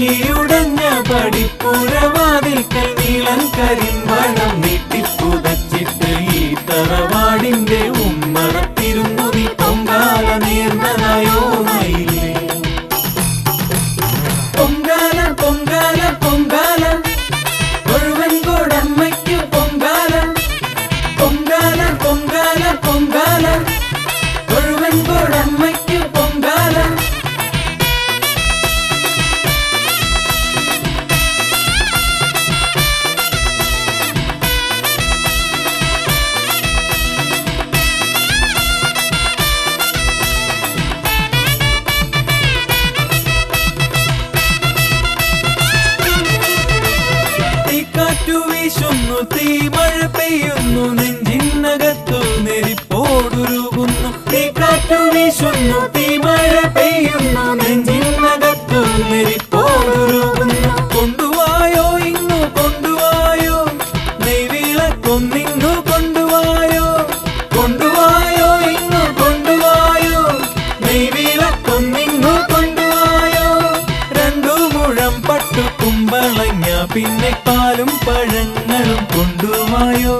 പൊട്ടിയുടഞ്ഞ പടിപ്പുരവാതിൽക്കൽ നീളൻ കരിമ്പണം തീമഴ പെയ്യുന്നു നെഞ്ചിനകത്തു നെരിപ്പോടുരുകുന്നു. തീക്കാറ്റു വീശുന്നു തീമഴ പെയ്യുന്നു നെഞ്ചിനകത്തു നെരിപ്പോടുരുകുന്നു. കൊണ്ടുവായോ ഇങ്ങു കൊണ്ടുവായോ നെയ്വിളക്കൊന്നിങ്ങു കൊണ്ടുവായോ. കൊണ്ടുവായോ ഇങ്ങു കൊണ്ടുവായോ നെയ്വിളക്കൊന്നിങ്ങു കൊണ്ടുവായോ. രണ്ടു മുഴം പട്ടു കുമ്പളങ്ങ പിന്നെ പാലും പഴങ്ങളും കൊണ്ടുവായോ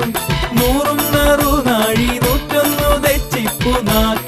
നൂറും നറുനാഴി നൂറ്റൊന്നു തെച്ചിപ്പു നാക്കില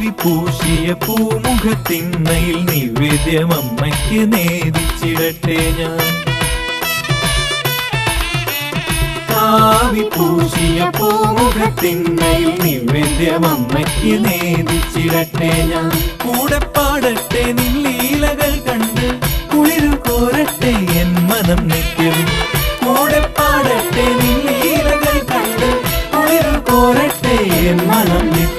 ആവി പൂശിയ പൂമുഖത്തിന്മയിൽ നിവേദ്യം അമ്മയ്ക്ക് നേദിച്ചിടട്ടെ ഞാൻ. ആവി പൂശിയ പൂമുഖത്തിന്മയിൽ നിവേദ്യം അമ്മയ്ക്ക് നേദിച്ചിടട്ടെ ഞാൻ. കൂടെ പാടട്ടെ നില്ലീലകൾ കണ്ട് കുളിരു കോരട്ടെ എൻ മനം നിത്യവും കൂടെ പാടട്ടെ നില്ലീലകൾ കണ്ട് കുളിരു കോരട്ടെ എൻ മനം നിത്യവും